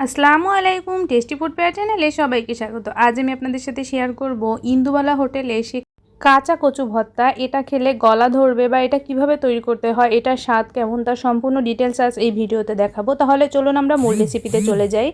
আসসালামু আলাইকুম, tasty food pair চ্যানেলে সবাইকে স্বাগত। আজ আমি আপনাদের সাথে শেয়ার করব ইন্দুবালা হোটেলে সে কাঁচা কচু ভর্তা এটা খেলে গলা ধরবে বা এটা কীভাবে তৈরি করতে হয় এটার স্বাদ কেমন তার সম্পূর্ণ ডিটেলস আজ এই ভিডিওতে দেখাবো। তাহলে চলুন আমরা মূল রেসিপিতে চলে যাই।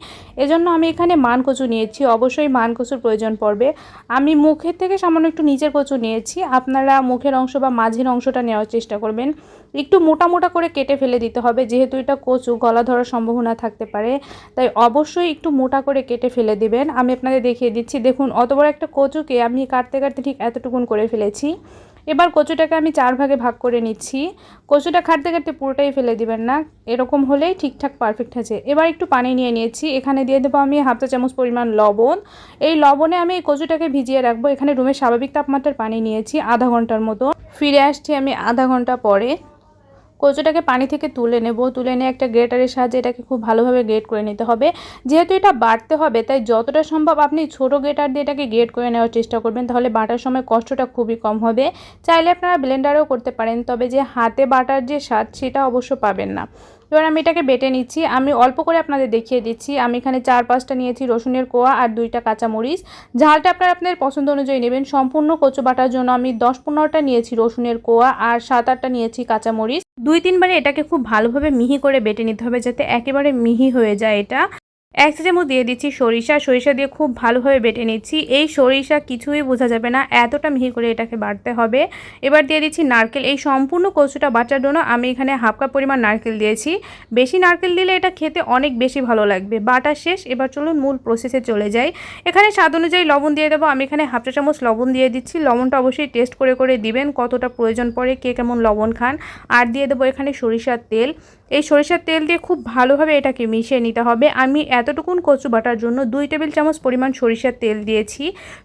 এজন্য আমি এখানে মান কচু নিয়েছি অবশ্যই মান কচুর প্রয়োজন পড়বে। আমি মুখের থেকে সামান্য একটু নিচের কচু নিয়েছি আপনারা মুখের অংশ বা মাঝের অংশটা নেওয়ার চেষ্টা করবেন। একটু মোটা মোটা করে কেটে ফেলে দিতে হবে যেহেতু এটা কচু গলা ধরার সম্ভাবনা থাকতে পারে। তাই অবশ্যই একটু মোটা করে কেটে ফেলে দিবেন। আমি আপনাদের দেখিয়ে দিচ্ছি দেখুন অত বড় একটা কচুকে আমি কাটতে কাটতে ঠিক এতটুকুন করে ফেলেছি। এবার কচুটাকে আমি চার ভাগে ভাগ করে নিচ্ছি। কচুটা খাটতে খাটতে পুরোটাই ফেলে দিবেন না। এরকম হলেই ঠিকঠাক পারফেক্ট আছে। এবার একটু পানি নিয়ে নিয়েছি। এখানে দিয়ে দেবো আমি হাফ চা চামচ পরিমাণ লবণ। এই লবণে আমি এই কচুটাকে ভিজিয়ে রাখব। এখানে রুমের স্বাভাবিক তাপমাত্রার পানি নিয়েছি আধা ঘণ্টার মতো। ফিরে আসছি আমি আধা ঘণ্টা পরে। কচুটাকে পানি থেকে তুলে নেব। তুলে নিয়ে একটা গ্রেটারের সাহায্যে এটাকে খুব ভালোভাবে গ্রেট করে নিতে হবে। যেহেতু এটা বাড়তে হবে, তাই যতটা সম্ভব আপনি ছোটো গ্রেটার দিয়ে এটাকে গ্রেট করে নেওয়ার চেষ্টা করবেন, তাহলে বাটার সময় কষ্টটা খুবই কম হবে। চাইলে আপনারা ব্লেন্ডারেও করতে পারেন, তবে যে হাতে বাটার যে স্বাদ, সেটা অবশ্য পাবেন না। এবার আমি এটাকে বেটে নিচ্ছি। আমি অল্প করে আপনাদের দেখিয়ে দিচ্ছি। আমি এখানে চার পাঁচটা নিয়েছি রসুনের কোয়া আর দুইটা কাঁচামরিচ। ঝালটা আপনারা আপনাদের পছন্দ অনুযায়ী নেবেন। সম্পূর্ণ কচু বাটার জন্য আমি দশ পনেরোটা নিয়েছি রসুনের কোয়া আর সাত আটটা নিয়েছি কাঁচামরিচ। দুই তিনবারে এটাকে খুব ভালোভাবে মিহি করে বেটে নিতে হবে যাতে একেবারে মিহি হয়ে যায় এটা। এক চামচ দিয়ে দিচ্ছি সরিষা। সরিষা দিয়ে খুব ভালোভাবে বেটে নিচ্ছি। এই সরিষা কিছুই বোঝা যাবে না, এতটা মিহি করে এটাকে বাটতে হবে। এবার দিয়ে দিচ্ছি নারকেল। এই সম্পূর্ণ কচুটা বাটার জন্য আমি এখানে হাফ কাপ পরিমাণ নারকেল দিয়েছি। বেশি নারকেল দিলে এটা খেতে অনেক বেশি ভালো লাগবে। বাটা শেষ, এবার চলুন মূল প্রসেসে চলে যাই। এখানে স্বাদ অনুযায়ী লবণ দিয়ে দেবো। আমি এখানে হাফ চা চামচ লবণ দিয়ে দিচ্ছি। লবণটা অবশ্যই টেস্ট করে করে দিবেন কতটা প্রয়োজন পড়ে, কে কেমন লবণ খান। আর দিয়ে দেবো এখানে সরিষার তেল। এই সরিষার তেল দিয়ে খুব ভালোভাবে এটাকে মিশিয়ে নিতে হবে। আমি এতটুকুন কচু বাটার জন্য দুই টেবিল চামচ পরিমাণ সরিষার তেল দিয়েছি।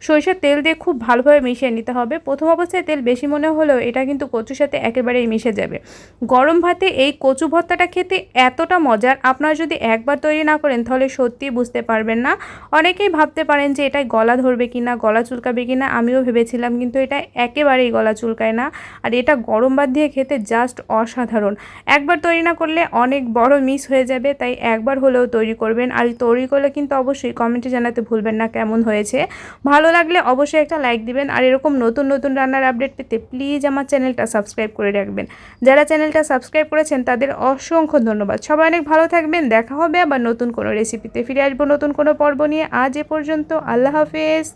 সরিষার তেল দিয়ে খুব ভালোভাবে মিশিয়ে নিতে হবে। প্রথম অবস্থায় তেল বেশি মনে হলেও এটা কিন্তু কচুর সাথে একেবারেই মিশে যাবে। গরম ভাতে এই কচু ভর্তাটা খেতে এতটা মজার, আপনারা যদি একবার তৈরি না করেন তাহলে সত্যিই বুঝতে পারবেন না। অনেকেই ভাবতে পারেন যে এটাই গলা ধরবে কি না গলা চুলকাবে কি না আমিও ভেবেছিলাম কিন্তু এটা একেবারেই গলা চুলকায় না। আর এটা গরম ভাত দিয়ে খেতে জাস্ট অসাধারণ। একবার তৈরি না করলে অনেক বড় মিস হয়ে যাবে, তাই একবার হলেও তৈরি করবেন। আর তৈরি করলে কিন্তু অবশ্যই কমেন্টে জানাতে ভুলবেন না কেমন হয়েছে। ভালো লাগলে অবশ্যই একটা লাইক দিবেন আর এরকম নতুন নতুন রান্নার আপডেট পেতে প্লিজ আমার চ্যানেলটা সাবস্ক্রাইব করে রাখবেন। যারা চ্যানেলটা সাবস্ক্রাইব করেছেন তাদের অসংখ্য ধন্যবাদ। সবাই অনেক ভালো থাকবেন, দেখা হবে আবার নতুন কোনো রেসিপিতে ফিরে আসব নতুন কোনো পর্ব নিয়ে। আজ এ পর্যন্ত আল্লাহ হাফেজ।